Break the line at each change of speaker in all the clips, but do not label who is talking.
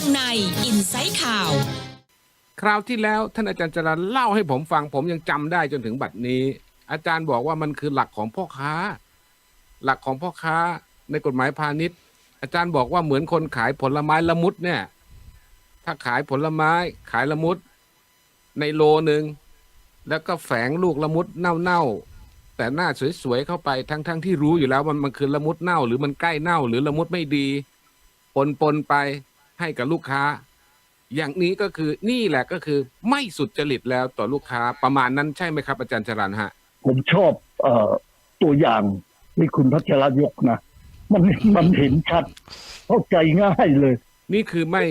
งในอินไซต์ข่าว
คราวที่แล้วท่านอาจารย์จรันเล่าให้ผมฟังผมยังจำได้จนถึงบัดนี้ อาจารย์บอกว่ามันคือหลักของพ่อค้า หลักของพ่อค้าในกฎหมายพาณิชย์ อาจารย์บอกว่าเหมือนคนขายผลไม้ละมุดเนี่ย ถ้าขายผลไม้ขายละมุด ในโลหนึ่งแล้วก็แฝงลูกละมุดเน่าๆแต่หน้าสวยๆเข้าไปทั้งๆที่รู้อยู่แล้วว่ามันคือละมุดเน่า หรือมันใกล้เน่า หรือละมุดไม่ดีปนปนๆไป ให้กับลูกค้า อย่างนี้ก็คือนี่แหละก็คือไม่สุจริตแล้วต่อลูกค้าประมาณนั้นใช่ไหมครับ อาจารย์จรันฮะ
ผมชอบเอ่อตัวอย่างที่คุณพัชรยกนะมันมันเห็นชัดเข้าใจง่ายเลย
นี่คือไม่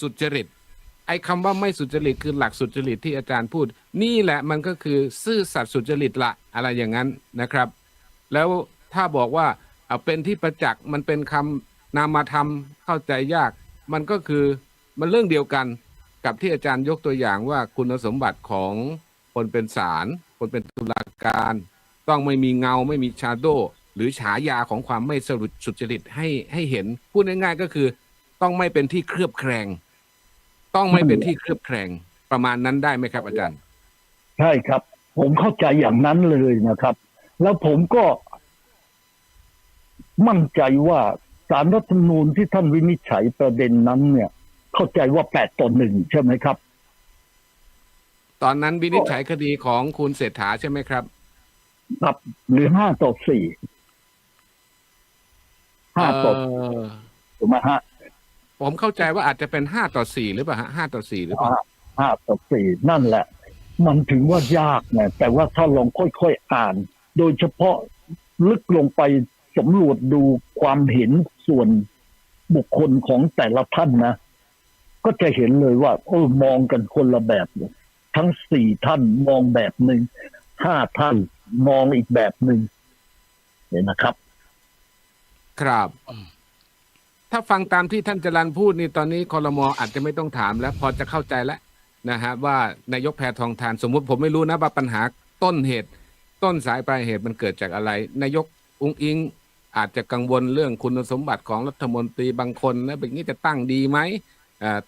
สุจริตไอ้คำว่าไม่สุจริตคือหลักสุจริตที่อาจารย์พูด นี่แหละมันก็คือซื่อสัตย์สุจริตละอะไรอย่างนั้นนะครับ แล้วถ้าบอกว่าเอาเป็นที่ประจักษ์มันเป็นคำนามธรรมเข้าใจยาก มันก็คือมันเรื่องเดียวกันกับที่อาจารย์ยกตัวอย่างว่าคุณสมบัติของคนเป็นศาลคนเป็นตุลาการ ต้องไม่มีเงาไม่มีชาโดหรือฉายาของความไม่สรุปสุจริตให้ให้เห็น พูดง่ายๆก็คือ ต้องไม่เป็นที่เคลือบแคลงต้องไม่เป็นที่เคลือบแคลงประมาณนั้นได้ไหมครับ อาจารย์
ใช่ครับ ผมเข้าใจอย่างนั้นเลยนะครับ แล้วผมก็มั่นใจว่า สารรัฐธรรมนูญที่ท่านวินิจฉัยประเด็นนั้น เนี่ย เข้าใจว่าแปดต่อหนึ่งใช่ไหมครับ
ตอนนั้นวินิจฉัยคดีของคุณเศรษฐาใช่ไหมครับ
ครับหรือห้าต่อสี่ห้าต่อ
เอ่อ
ถูกไหมฮะ
ผมเข้าใจว่าอาจจะเป็นห้าต่อสี่หรือเปล่าฮะห้าต่อสี่หรือเปล่า
ห้าต่อสี่นั่นแหละ มันถึงว่ายากไงแต่ว่าถ้าลองค่อยๆอ่าน โดยเฉพาะลึกลงไปสำรวจดูความเห็น ส่วนบุคคลของแต่ละท่านนะ ก็จะเห็นเลยว่าเออมองกันคนละแบบเลยทั้งสี่ท่านมองแบบหนึ่งห้าท่านมองอีกแบบหนึ่งเห็นนะครับ
ครับ ถ้าฟังตามที่ท่านจรันพูดนี่ตอนนี้คอรมออาจจะไม่ต้องถามแล้ว พอจะเข้าใจแล้วนะฮะว่านายกแพทองทานสมมุติผมไม่รู้นะว่าปัญหาต้นเหตุ ต้นสายปลายเหตุมันเกิดจากอะไร นายกอุ้งอิง อาจจะกังวลเรื่องคุณสมบัติของรัฐมนตรีบางคนนะแบบนี้จะตั้งดีไหม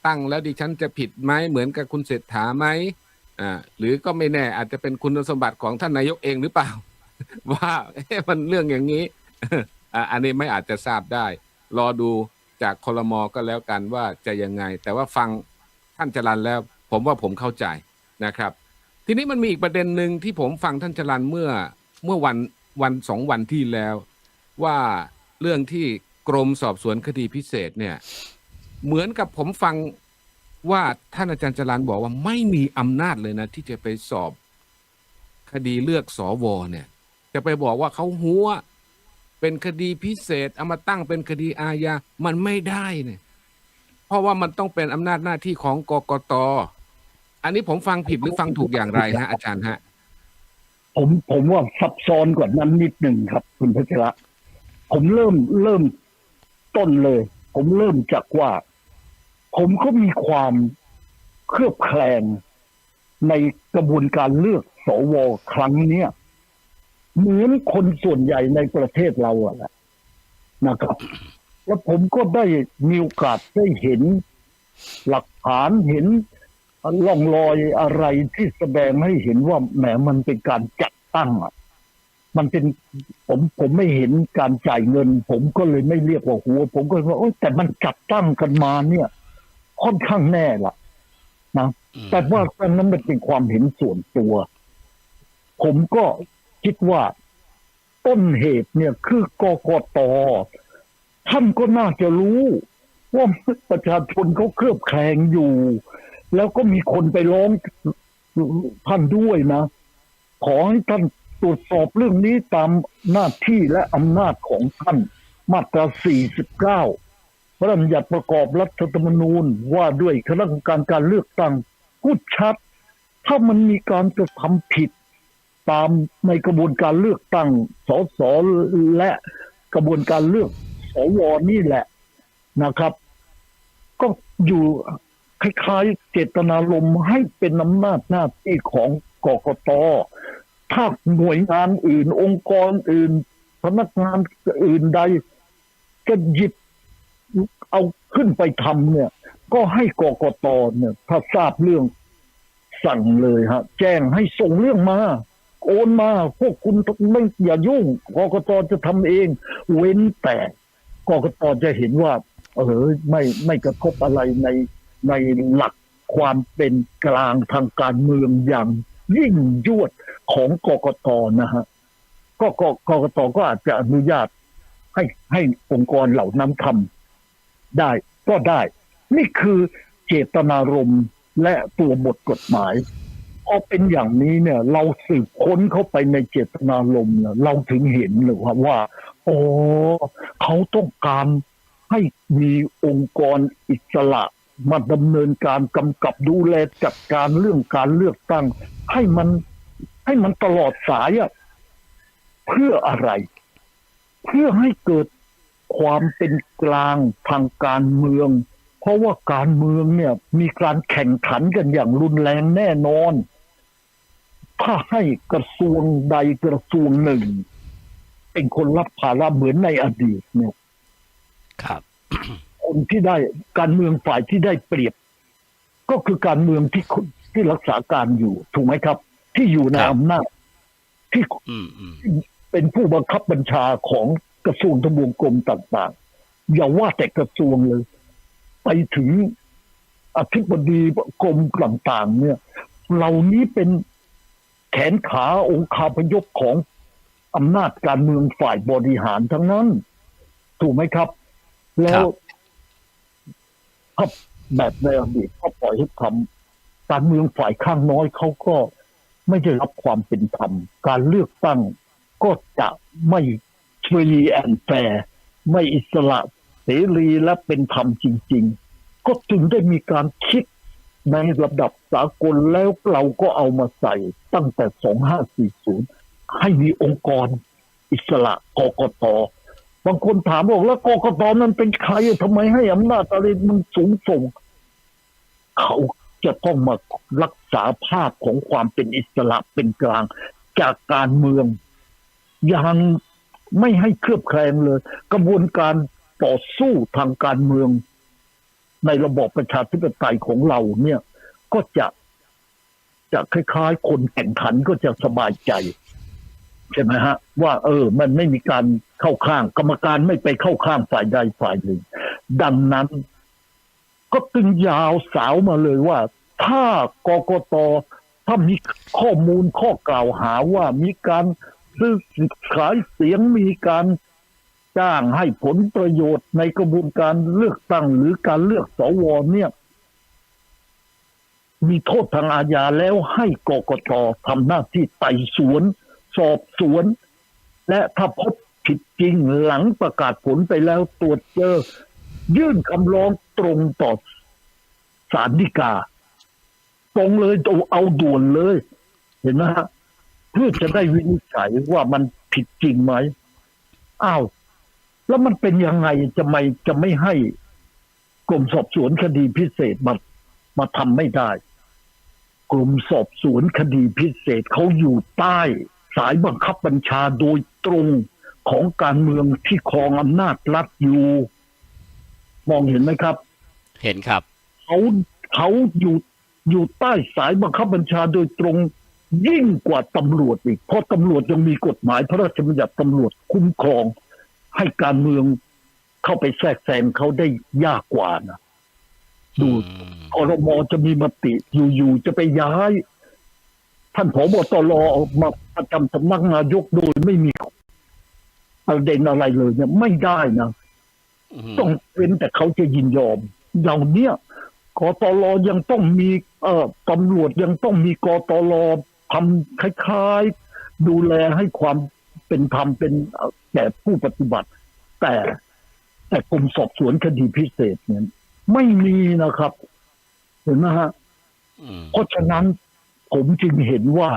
ตั้งแล้วดิฉันจะผิดไหมเหมือนกับคุณเศรษฐาไหมหรือก็ไม่แน่อาจจะเป็นคุณสมบัติของท่านนายกเองหรือเปล่า ว่ามันเรื่องอย่างนี้อันนี้ไม่อาจจะทราบได้ รอดูจากคลมอก็แล้วกันว่าจะยังไง แต่ว่าฟังท่านจรันแล้ว ผมว่าผมเข้าใจนะครับ ทีนี้มันมีอีกประเด็นหนึ่งที่ผมฟังท่านจรันเมื่อเมื่อวันวันสองวันที่แล้ว ว่าเรื่องที่กรมสอบสวนคดีพิเศษเนี่ย เหมือนกับผมฟังว่าท่านอาจารย์จรันบอกว่าไม่มีอำนาจเลยนะ ที่จะไปสอบคดีเลือกสอวอเนี่ย จะไปบอกว่าเขาหัว เป็นคดีพิเศษเอามาตั้งเป็นคดีอาญามันไม่ได้เนี่ยเพราะว่ามันต้องเป็นอำนาจหน้าที่ของกกตอันนี้ผมฟังผิดหรือฟังถูกอย่างไรฮะอาจารย์ฮะ
ผมผมว่าซับซ้อนกว่านั้นนิดหนึ่งครับ คุณพัชระ ผมเริ่มเริ่มต้นเลย ผมเริ่มจากว่า ผมก็มีความเครือบแคลงในกระบวนการเลือกสวครั้งเนี้ยเหมือนคนส่วนใหญ่ในประเทศเราอะแหละนะครับ แล้วผมก็ได้มีโอกาสได้เห็นหลักฐานเห็นล่องรอยอะไรที่แสดงให้เห็นว่าแหมมันเป็นการจัดตั้งอะ มันเป็นผมผมไม่เห็นการจ่ายเงิน ผมก็เลยไม่เรียกว่าหัว ผมก็ว่าโอ้ยแต่มันจัดตั้งกันมาเนี่ย ค่อนข้างแน่ละนะแต่ว่าตรงนั้นมันเป็นความเห็นส่วนตัว ผมก็คิดว่าต้นเหตุเนี่ย คือกกตท่านก็น่าจะรู้ ว่าประชาชนเขาเครือบแคลงอยู่ แล้วก็มีคนไปร้องท่านด้วยนะขอให้ท่าน ตรวจสอบเรื่องนี้ตามหน้าที่และอำนาจของท่าน มาตรา 49 พระราชบัญญัติประกอบรัฐธรรมนูญว่าด้วยคณะกรรมการการเลือกตั้งพูดชัด ถ้ามันมีการกระทำผิด ตามในกระบวนการเลือกตั้งสสและกระบวนการเลือกสวนี่แหละนะครับ ก็อยู่คล้ายๆเจตนารมณ์ให้เป็นอำนาจหน้าที่ของกกต ถ้าหน่วยงานอื่น องค์กรอื่นพนักงานอื่นใด จะหยิบเอาขึ้นไปทำเนี่ย ก็ให้กกตเนี่ย ถ้าทราบเรื่องสั่งเลยฮะ แจ้งให้ส่งเรื่องมาโอนมา พวกคุณไม่อย่ายุ่งกกตจะทำเอง เว้นแต่กกตจะเห็นว่า เออไม่ไม่กระทบอะไรในในหลักความเป็นกลางทางการเมืองอย่างยิ่งยวด ของกกตนะฮะก็กกกตก็อาจจะอนุญาตให้ให้องค์กรเหล่านั้นทำได้ก็ได้ นี่คือเจตนารมณ์และตัวบทกฎหมายพอเป็นอย่างนี้เนี่ย เราสืบค้นเข้าไปในเจตนารมณ์เราถึงเห็นเลยว่าว่า โอ้เขาต้องการให้มีองค์กรอิสระมาดำเนินการกำกับดูแลจัดการเรื่องการเลือกตั้ง ให้มัน ให้มันตลอดสายอะเพื่ออะไร เพื่อให้เกิดความเป็นกลางทางการเมือง เพราะว่าการเมืองเนี่ย มีการแข่งขันกันอย่างรุนแรงแน่นอน ถ้าให้กระทรวงใดกระทรวงหนึ่ง เป็นคนรับภาระเหมือนในอดีตเนี่ย
ครับ
คนที่ได้การเมืองฝ่ายที่ได้เปรียบ ก็คือการเมืองที่คนที่รักษาการอยู่ ถูกไหมครับ ที่อยู่ใน
ครับ
อำนาจที่
อืมอืม
เป็นผู้บังคับบัญชาของกระทรวงทบวงกรมต่างๆ อย่าว่าแต่กระทรวงเลย ไปถึงอธิบดีกรมต่างๆ เนี่ย เหล่านี้เป็นแขนขาองค์คาพยพของอำนาจการเมืองฝ่ายบริหารทั้งนั้น ถูกไหมครับ แล้วถ้าแบบในอดีตก็ปล่อยให้ทำการเมืองฝ่ายข้างน้อยเขาก็ ไม่ได้รับความเป็นธรรม การเลือกตั้งก็จะไม่ฟรีแอนแฟร์ไม่อิสระเสรีและเป็นธรรมจริง ๆ ก็จึงได้มีการคิดในระดับสากลแล้วเราก็เอามาใส่ตั้งแต่ 2540 ให้มีองค์กรอิสระกกตบางคนถามบอกแล้วกกตนั้นเป็นใครทำไมให้อำนาจอะไรมันสูงส่ง เขาจะต้องมารัก ษาภาพของความเป็นอิสระเป็นกลาง จากการเมืองย่างไม่ให้เคลือบแคลงเลย กระบวนการต่อสู้ทางการเมือง ในระบอบประชาธิปไตยของเราเนี่ย ก็จะจะคล้ายๆ คนแข่งขันก็จะสบายใจ ใช่ไหมฮะ ว่า เออ มันไม่มีการเข้าข้าง กรรมการไม่ไปเข้าข้างฝ่ายใดฝ่ายหนึ่ง ดังนั้น ก็ตึงยาวสาวมาเลยว่า ถ้ากกตถ้ามีข้อมูลข้อกล่าวหาว่ามีการซื้อขายเสียงมีการจ้างให้ผลประโยชน์ในกระบวนการเลือกตั้งหรือการเลือกสวเนี่ย มีโทษทางอาญาแล้วให้กกตทำหน้าที่ไต่สวน สอบสวน และถ้าพบผิดจริงหลังประกาศผลไปแล้วตรวจเจอ ยื่นคำร้องตรงต่อศาลฎีกา ตรงเลยเอาเอาด่วนเลย เห็นไหมฮะเพื่อจะได้วินิจฉัยว่ามันผิดจริงไหมอ้าวแล้วมันเป็นยังไงจะไม่จะไม่ให้กรมสอบสวนคดีพิเศษมามาทำไม่ได้กรมสอบสวนคดีพิเศษเขาอยู่ใต้สายบังคับบัญชาโดยตรงของการเมืองที่ครองอำนาจรัฐอยู่ มองเห็นไหมครับ
เห็นครับ
เขาเขาอยู่ อยู่ใต้สายบังคับบัญชาโดยตรงยิ่งกว่าตำรวจอีก เพราะตำรวจยังมีกฎหมายพระราชบัญญัติตำรวจคุ้มครอง ให้การเมืองเข้าไปแทรกแซงเขาได้ยากกว่านะดู
อืม
คอรมอจะมีมติอยู่ๆจะไปย้าย ท่านผบตรออกมาประจำสำนักนายกโดยไม่มีประเด็นอะไรเลยเนี่ยไม่ได้นะ
อืม
ต้องเว้นแต่เขาจะยินยอมเหล่าเนี้ยกตลยังต้องมี เอ่อตำรวจยังต้องมีกตลทำคล้ายๆ ดูแลให้ความเป็นธรรมเป็นเอ่อแก่ผู้ปฏิบัติ แต่แต่กรมสอบสวนคดีพิเศษเนี่ยไม่มีนะครับ เห็นไหมฮะ
อืม
เพราะฉะนั้นผมจึงเห็นว่า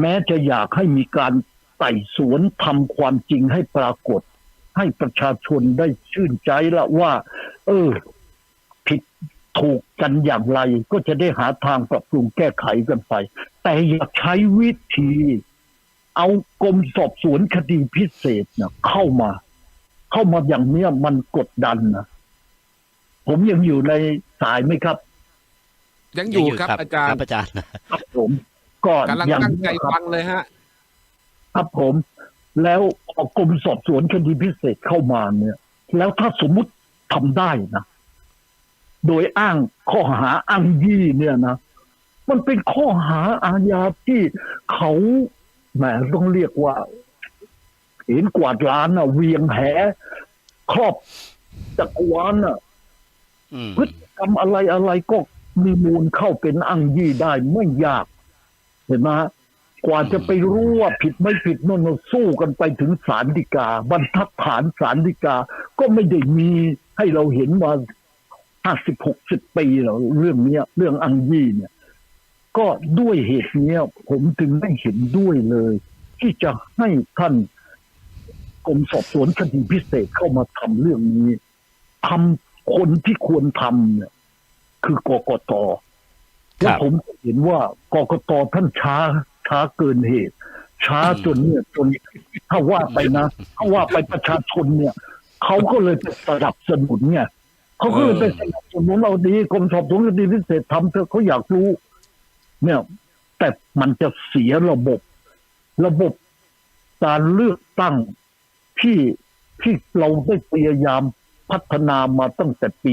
แม้จะอยากให้มีการไต่สวนทำความจริงให้ปรากฏ ให้ประชาชนได้ชื่นใจละว่า เออผิด ถูกกันอย่างไร ก็จะได้หาทางปรับปรุงแก้ไขกันไป แต่อย่าใช้วิธี เอากรมสอบสวนคดีพิเศษเนี่ยเข้ามา เข้ามาอย่างเนี้ยมันกดดันนะผมยังอยู่ในสายไหมครับ
ยังอยู่ครับ อาจาร
ค
ย์
บอาจารย์
ครับผมก็
กำลัง
ยัง
ตั้งใจ
ครับ
ฟังเลยฮะ
ครับผม แล้วพอกรมสอบสวนคดีพิเศษเข้ามาเนี่ย แล้วถ้าสมมุติทำได้นะ โดยอ้างข้อหาอ้างยี่เนี่ยนะ มันเป็นข้อหาอาญาที่เขาแหมต้องเรียกว่า เห็นกวาดล้านอะเวียงแห ครอบจักรวาลอะ
อืม
พฤติกรรมอะไรอะไรก็มีมูลเข้าเป็นอ้างยี่ได้ไม่ยาก เห็นไหมฮะกว่าจะไปรู้ว่าผิดไม่ผิดโน่นนะสู้กันไปถึงศาลฎีกา บรรทัดฐานศาลฎีกา ก็ไม่ได้มีให้เราเห็นมา ห้าสิบหกสิบปีแล้วเรื่องเนี้ย เรื่องอังยี่เนี่ย ก็ด้วยเหตุเนี้ย ผมถึงไม่เห็นด้วยเลย ที่จะให้ท่านกรมสอบสวนคดีพิเศษเข้ามาทำเรื่องนี้ทำคนที่ควรทำเนี่ย คือกกต
ครั
และ
บ
ผมเห็นว่ากกตท่านช้า ช้าเกินเหตุ ช้าจนเนี่ยจนถ้าว่าไปนะถ้าว่าไปประชาชนเนี่ยเขาก็เลยไปสนับสนุนเนี่ย เขาก็เลยไปสนับสนุนเราดีกรมสอบสวนคดีพิเศษทำเถอะเขาอยากรู้ เนี่ย แต่มันจะเสียระบบ ระบบการเลือกตั้งที่ที่เราได้พยายามพัฒนามาตั้งแต่ปี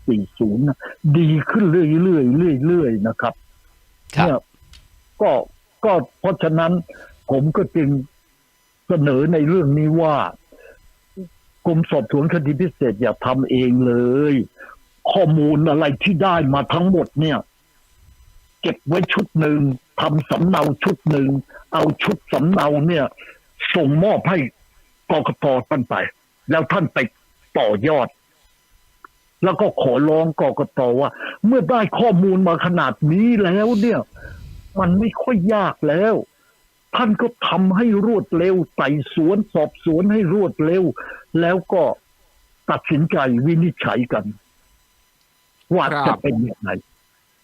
2540นะดีขึ้นเรื่อยๆเรื่อยๆนะครับ
ครับ
เนี่ยก็ก็เพราะฉะนั้นผมก็จึงเสนอในเรื่องนี้ว่า กรมสอบสวนคดีพิเศษอย่าทำเองเลย ข้อมูลอะไรที่ได้มาทั้งหมดเนี่ย เก็บไว้ชุดหนึ่งทำสำเนาชุดหนึ่ง เอาชุดสำเนาเนี่ย ส่งมอบให้กกตท่านไป แล้วท่านไปต่อยอด แล้วก็ขอร้องกกตว่า เมื่อได้ข้อมูลมาขนาดนี้แล้วเนี่ย มันไม่ค่อยยากแล้วท่านก็ทำให้รวดเร็วไต่สวนสอบสวนให้รวดเร็ว แล้วก็ตัดสินใจวินิจฉัยกัน ว่า
ครับ
จะเป็นอย่างไร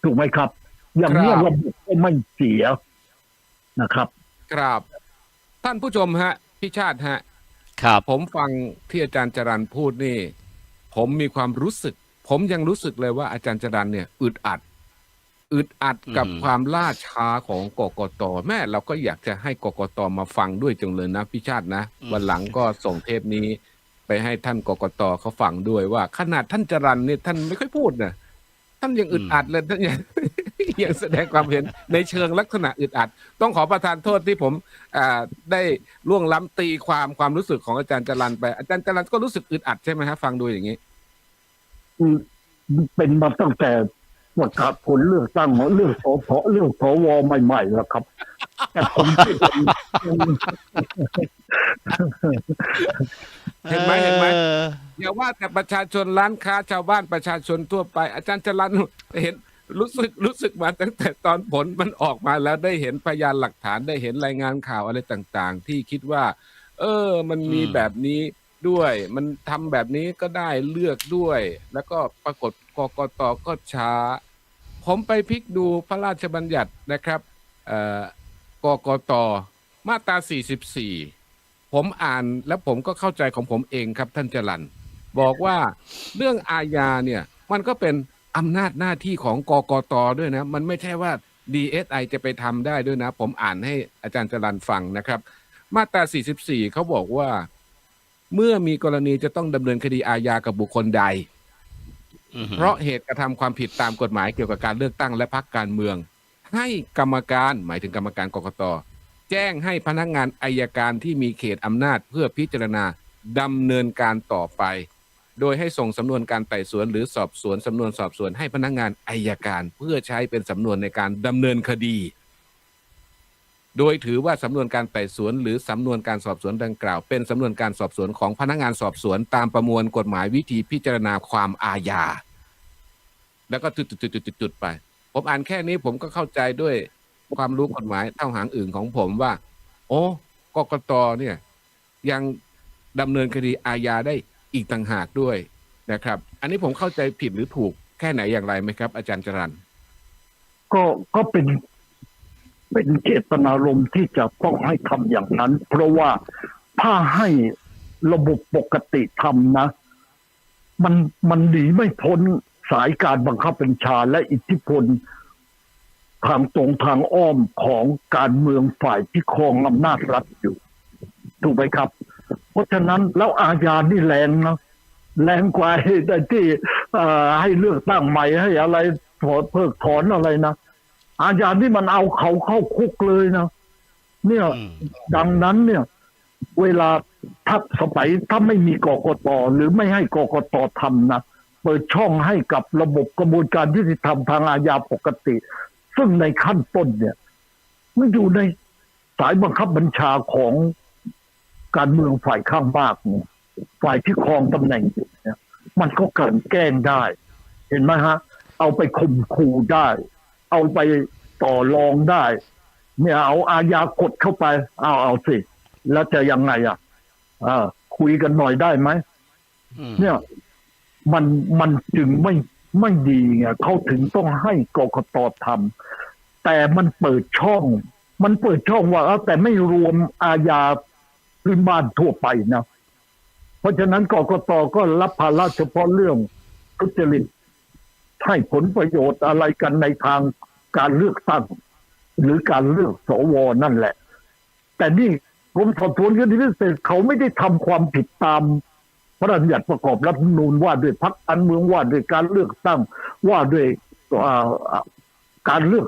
ถูกไหมครับ อย่างนี้ย
ครับ
ระบบก็ไม่เสียนะครับ
ครับ ท่านผู้ชมฮะพี่ชาติฮะ
ครับ
ผมฟังที่อาจารย์จรันพูดนี่ ผมมีความรู้สึก ผมยังรู้สึกเลยว่าอาจารย์จรันเนี่ยอึดอัด อึดอัดกับ
อืม
ความล่าช้าของกกตแม่เราก็อยากจะให้กกตมาฟังด้วยจังเลยนะพี่ชาตินะ วันหลังก็ส่งเทปนี้ ไปให้ท่านกกตเขาฟังด้วยว่า ขนาดท่านจรันเนี่ยท่านไม่ค่อยพูดนะท่านยังอึดอัดเลยท่านยังยังแสดงความเห็นในเชิงลักษณะอึดอัด ต้องขอประทานโทษที่ผมได้ล่วงล้ำตีความความรู้สึกของอาจารย์จรันไปอาจารย์จรันก็รู้สึกอึดอัดใช่ไหมฮะฟังดูอย่างนี้
เป็นมาตั้งแต่ ประกาศผลเลือกตั้งเรื่องสพเรื่องสวใหม่ๆแล้วครับแต่ผมก็ยัง
เห็นไหมเห็นไหม
ออ
อย่าว่าแต่ประชาชนร้านค้าชาวบ้านประชาชนทั่วไป อาจารย์จรันเห็นรู้สึกรู้สึกมาตั้งแต่ตอนผลมันออกมาแล้วได้เห็นพยานหลักฐานได้เห็นรายงานข่าวอะไรต่าง ๆ ที่คิดว่า เออ มันมี
อืม
แบบนี้ด้วย มันทำแบบนี้ก็ได้เลือกด้วย แล้วก็ปรากฏกกตก็ช้า ผมไปพลิกดูพระราชบัญญัตินะครับกกตมาตรา 44 ผมอ่านแล้วผมก็เข้าใจของผมเองครับท่านจรันบอกว่าเรื่องอาญาเนี่ยมันก็เป็นอำนาจหน้าที่ของกกตด้วยนะ มันไม่ใช่ว่า DSI จะไปทำได้ด้วยนะ ผมอ่านให้อาจารย์จรันฟังนะครับ มาตรา 44 เขาบอกว่า เมื่อมีกรณีจะต้องดำเนินคดีอาญากับบุคคลใด เพราะเหตุกระทำความผิดตามกฎหมายเกี่ยวกับการเลือกตั้งและพักการเมือง ให้กรรมการหมายถึงกรรมการกกตแจ้งให้พนักงานอายการที่มีเขตอำนาจเพื่อพิจารณาดำเนินการต่อไป โดยให้ส่งสำนวนการไต่สวนหรือสอบสวนสำนวนสอบสวนให้พนักงานอายการเพื่อใช้เป็นสำนวนในการดำเนินคดี โดยถือว่าสำนวนการไต่สวน หรือสำนวนการสอบสวนดังกล่าว เป็นสำนวนการสอบสวนของพนักงานสอบสวนตามประมวลกฎหมายวิธีพิจารณาความอาญา แล้วก็จุดๆๆๆไป ผมอ่านแค่นี้ผมก็เข้าใจด้วยความรู้กฎหมายเท่าหางอื่นของผมว่า โอ้กกตเนี่ย ยังดำเนินคดีอาญาได้อีกต่างหากด้วยนะครับ อันนี้ผมเข้าใจผิดหรือถูกแค่ไหนอย่างไรไหมครับ อาจารย์จรัน
ก็ก็เป็น เป็นเจตนารมณ์ที่จะต้องให้ทำอย่างนั้น เพราะว่าถ้าให้ระบบปกติทำนะ มันมันหนีไม่พ้นสายการบังคับบัญชาและอิทธิพลทางตรงทางอ้อมของการเมืองฝ่ายที่ครองอำนาจรัฐอยู่ ถูกไหมครับ เพราะฉะนั้นแล้วอาญานี่แรงนะแรงกว่าที่เอ่ให้เลือกตั้งใหม่ให้อะไรถอนเพิกถอนอะไรนะ อาญานี่มันเอาเขาเข้าคุกเลยนะเนี่ย
อืม
ดังนั้นเนี่ย เวลาถ้าสมัยถ้าไม่มีกกตหรือไม่ให้กกตทำนะเปิดช่องให้กับระบบกระบวนการยุติธรรมทางอาญาปกติ ซึ่งในขั้นต้นเนี่ย มันอยู่ในสายบังคับบัญชาของการเมืองฝ่ายข้างมากเนี่ยฝ่ายที่ครองตำแหน่งอยู่เนี่ยมันก็กลั่นแกล้งได้ เห็นไหมฮะ เอาไปข่มขู่ได้ เอาไปต่อรองได้ เนี่ยเอาอาญากดเข้าไป เอาเอาสิ แล้วจะยังไงอะอ่าคุยกันหน่อยได้ไหม
อืม
เนี่ย มันมันจึงไม่ไม่ดีไงเขาถึงต้องให้กกตทำแต่มันเปิดช่อง มันเปิดช่องว่าเอ้าแต่ไม่รวมอาญาพื้นบ้านทั่วไปนะเพราะฉะนั้นกกตก็รับภาระเฉพาะเรื่องทุจริต ให้ผลประโยชน์อะไรกันในทางการเลือกตั้ง หรือการเลือกสวนั่นแหละ แต่นี่กรมสอบสวนคดีพิเศษเขาไม่ได้ทำความผิดตามพระราชบัญญัติประกอบรัฐธรรมนูญว่าด้วยพักการเมืองว่าด้วยการเลือกตั้งว่าด้วยการเลือก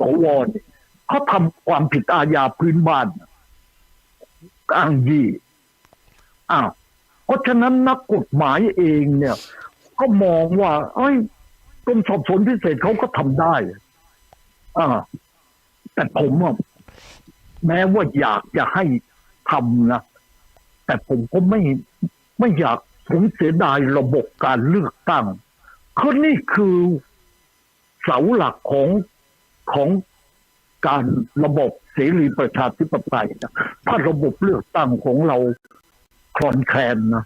สวเนี่ยเขาทำความผิดอาญาพื้นบ้านอ้างยี่อ้าวเพราะฉะนั้นนักกฎหมายเองเนี่ย ก็มองว่า เอ้ย กรมสอบสวนพิเศษเขาก็ทำได้อ่าแต่ผมอะแม้ว่าอยากจะให้ทำนะแต่ผมก็ไม่ไม่อยากผมเสียดายระบบการเลือกตั้งคือนี่คือเสาหลักของของการระบบเสรีประชาธิปไตยนะถ้าระบบเลือกตั้งของเราคลอนแคลนนะ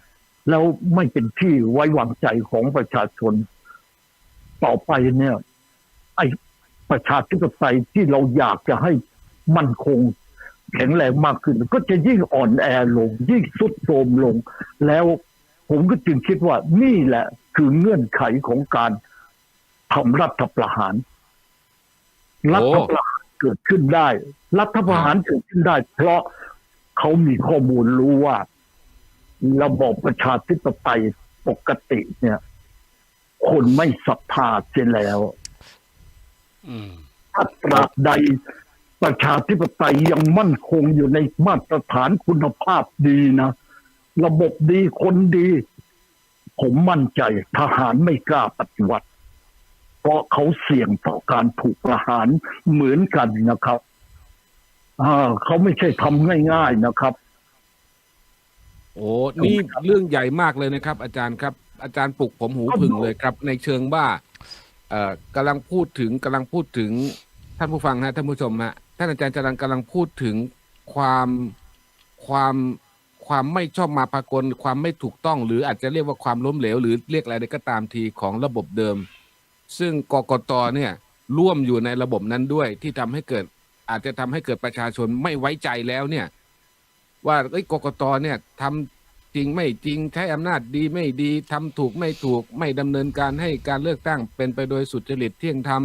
แล้วไม่เป็นที่ไว้วางใจของประชาชน ต่อไปเนี่ย ไอ้ประชาธิปไตยที่เราอยากจะให้มั่นคงแข็งแรงมากขึ้น ก็จะยิ่งอ่อนแอลง ยิ่งสุดโทรมลง แล้วผมก็จึงคิดว่านี่แหละ คือเงื่อนไขของการทำรัฐประหาร รัฐประหารเกิดขึ้นได้ รัฐประหารเกิดขึ้นได้ เพราะเขามีข้อมูลรู้ว่าระบบประชาธิปไตยปกติเนี่ย คนไม่ศรัทธาเสียแล้ว
อืม
ถ้าตราบใดประชาธิปไตยยังมั่นคงอยู่ในมาตรฐานคุณภาพดีนะ ระบบดีคนดี ผมมั่นใจทหารไม่กล้าปฏิวัติ เพราะเขาเสี่ยงต่อการถูกประหารเหมือนกันนะครับอ่าเขาไม่ใช่ทำง่าย ๆนะครับ
โอ้นี่เรื่องใหญ่มากเลยนะครับ อาจารย์ครับ อาจารย์ปลุกผมหูผึ่งเลยครับ ในเชิงว่า เอ่อกำลังพูดถึงกำลังพูดถึงท่านผู้ฟังฮะท่านผู้ชมฮะท่านอาจารย์จรันกำลังพูดถึงความความความไม่ชอบมาพากลความไม่ถูกต้อง หรืออาจจะเรียกว่าความล้มเหลว หรือเรียกอะไรก็ตามทีของระบบเดิม ซึ่งกกตเนี่ยร่วมอยู่ในระบบนั้นด้วยที่ทำให้เกิด อาจจะทำให้เกิดประชาชนไม่ไว้ใจแล้วเนี่ย ว่าเอ้ยกกตเนี่ยทำ จริงไม่จริงใช้อำนาจดีไม่ดีทำถูกไม่ถูกไม่ดำเนินการให้การเลือกตั้งเป็นไปโดยสุจริตเที่ยงธรรม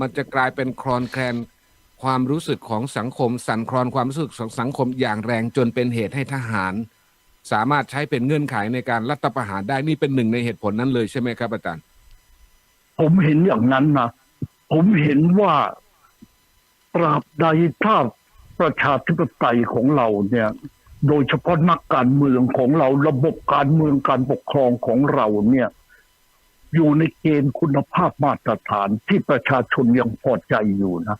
มันจะกลายเป็นคลอนแคลนความรู้สึกของสังคม สั่นคลอนความรู้สึกของสังคมอย่างแรงจนเป็นเหตุให้ทหาร สามารถใช้เป็นเงื่อนไขในการรัฐประหารได้นี่เป็นหนึ่งในเหตุผลนั้นเลยใช่ไหมครับอาจารย์
ผมเห็นอย่างนั้นนะผมเห็นว่าตราบใดถ้าประชาธิปไตยของเราเนี่ย โดยเฉพาะนักการเมืองของเราระบบการเมืองการปกครองของเราเนี่ย อยู่ในเกณฑ์คุณภาพมาตรฐานที่ประชาชนยังพอใจอยู่นะ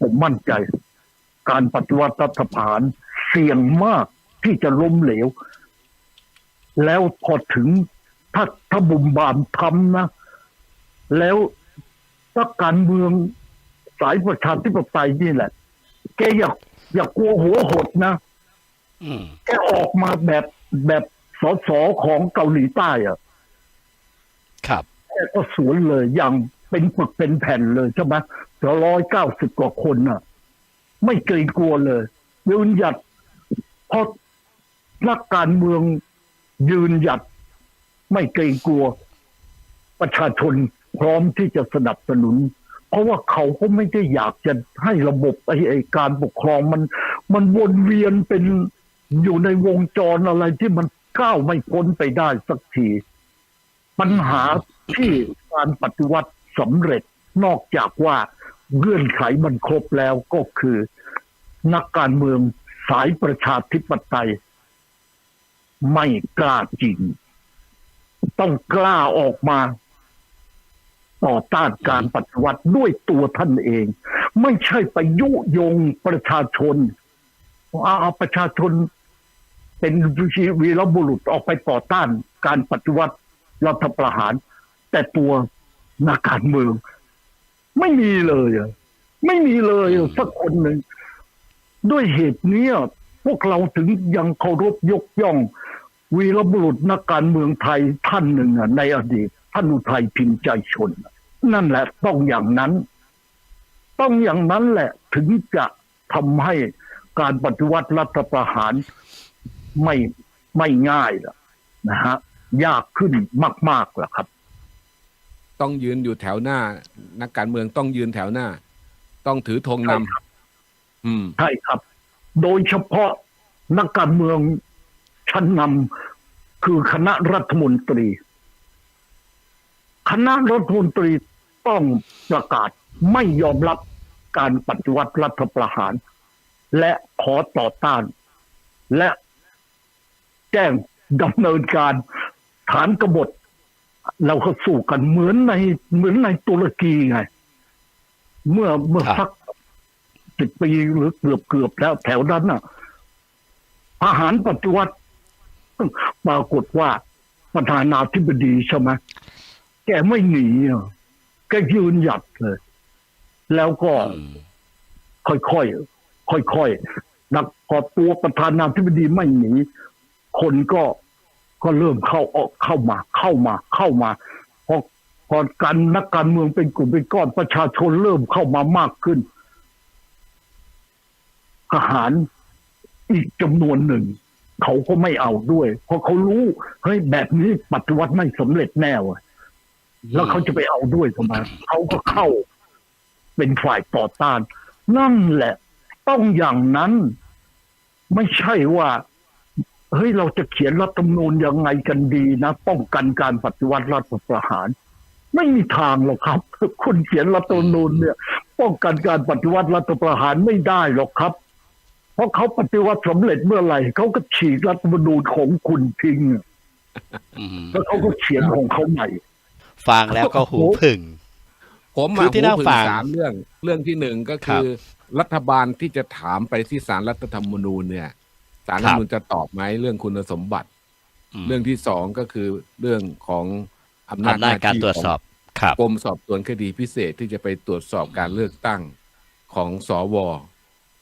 ผมมั่นใจ การปฏิวัติรัฐประหารเสี่ยงมากที่จะล้มเหลว แล้วพอถึงถ้าถ้าบุมบามทำนะ แล้วถ้าการเมืองสายประชาธิปไตยนี่แหละแกอย่า อย่ากลัวหัวหดนะ
อืม
แกออกมาแบบแบบสสของเกาหลีใต้อะ
ครับ
แกก็สวนเลยอย่างเป็นปึกเป็นแผ่นเลยใช่ไหมร้อยเก้าสิบกว่าคนน่ะ ไม่เกรงกลัวเลยยืนหยัดเพราะนักการเมืองยืนหยัด ไม่เกรงกลัว ประชาชนพร้อมที่จะสนับสนุนเพ ราะว่าเขาก็ไม่ได้อยากจะให้ระบบไอ้ไอ้การปกครองมัน มันวนเวียนเป็นอยู่ในวงจรอะไรที่มันก้าวไม่พ้นไปได้สักที ปัญหาที่การปฏิวัติสำเร็จนอกจากว่าเงื่อนไขมันครบแล้วก็คือ นักการเมืองสายประชาธิปไตย ไม่กล้าจริง ต้องกล้าออกมา ต่อต้านการปฏิวัติด้วยตัวท่านเอง ไม่ใช่ไปยุยงประชาชนเอาประชาชนเป็นวีรบุรุษออกไปต่อต้านการปฏิวัติรัฐประหาร แต่ตัวนักการเมือง ไม่มีเลย ไม่มีเลยสักคนหนึ่ง ด้วยเหตุนี้พวกเราถึงยังเคารพยกย่อง วีรบุรุษนักการเมืองไทยท่านหนึ่งในอดีตท่านอุทัยพิมพ์ใจชน นั่นแหละ ต้องอย่างนั้น ต้องอย่างนั้นแหละ ถึงจะทำให้การปฏิวัติรัฐประหารไม่ไม่ง่ายละนะฮะยากขึ้นมากๆล่ะครับ
ต้องยืนอยู่แถวหน้า นักการเมืองต้องยืนแถวหน้า ต้องถือธงน
ใช่ครับำ
อืม
ใช่ครับ โดยเฉพาะนักการเมืองชั้นนำคือคณะรัฐมนตรี คณะรัฐมนตรี ต้องประกาศไม่ยอมรับการปฏิวัติรัฐประหาร และขอต่อต้าน และแจ้งดำเนินการฐานกบฏ เราก็สู้กันเหมือนในเหมือนในตุรกีไง เมื่อเมื่อ
ครับ
สักสิบปีหรือเกือบเกือบแล้วแถวนั้นน่ะทหารปฏิวัติปรากฏว่าประธานาธิบดีใช่ไหมแกไม่หนีอะแกยืนหยัดเลย แล้วก็
อืม
ค่อยๆค่อยๆนักพอตัวประธานาธิบดีไม่หนีคนก็ก็เริ่มเข้าออกเข้ามา เข้ามา เข้ามาพอพอการนักการเมืองเป็นกลุ่มเป็นก้อนประชาชนเริ่มเข้ามามากขึ้นทหารอีกจำนวนหนึ่ง เขาก็ไม่เอาด้วย เพราะเขารู้เฮ้ยแบบนี้ปฏิวัติไม่สำเร็จแน่เว้ย แล้วเขาจะไปเอาด้วยทำไมเขาก็เข้าเป็นฝ่ายต่อต้าน นั่นแหละ ต้องอย่างนั้น ไม่ใช่ว่าเฮ้ยเราจะเขียนรัฐธรรมนูญยังไงกันดีนะ ป้องกันการปฏิวัติรัฐประหาร ไม่มีทางหรอกครับ คุณเขียนรัฐธรรมนูญเนี่ย ป้องกันการปฏิวัติรัฐประหารไม่ได้หรอกครับ เพราะเขาปฏิวัติสำเร็จเมื่อไหร่เขาก็ฉีกรัฐธรรมนูญของคุณทิ้ง
อืม
แล้วเขาก็เขียนของเขาใหม่
ฟังแล้วก็หูผึ่ง
ผม
คื
มา
อที่
หู
น่า
ผึ่
ฟั
ง
ง
สามเรื่อง เรื่องที่หนึ่งก็คือ รัฐบาลที่จะถามไปที่ศาลรัฐธรรมนูญเนี่ยศาลรัฐธรรมนูญจะตอบไหมเรื่องคุณสมบัติ
ม
เรื่องที่สองก็คือเรื่องของอำนาจ
อำนาจการ
หที่
ตรวจสอบครับ
กรมสอบสวนคดีพิเศษที่จะไปตรวจสอบการเลือกตั้งของสว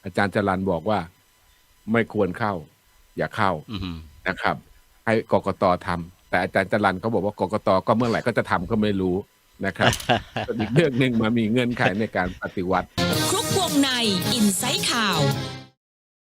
อาจารย์จรันบอกว่าไม่ควรเข้า อย่าเข้า
อืม
นะครับ ให้กกตทำ แต่อาจารย์จรันเขาบอกว่ากกตก็เมื่อไหร่ก็จะทำก็ไม่รู้นะครับส่วนอีกเรื่องหนึ่งมามีเงื่อนไขในการปฏิวัติ
ครุกวงในอินไซต์ข่าว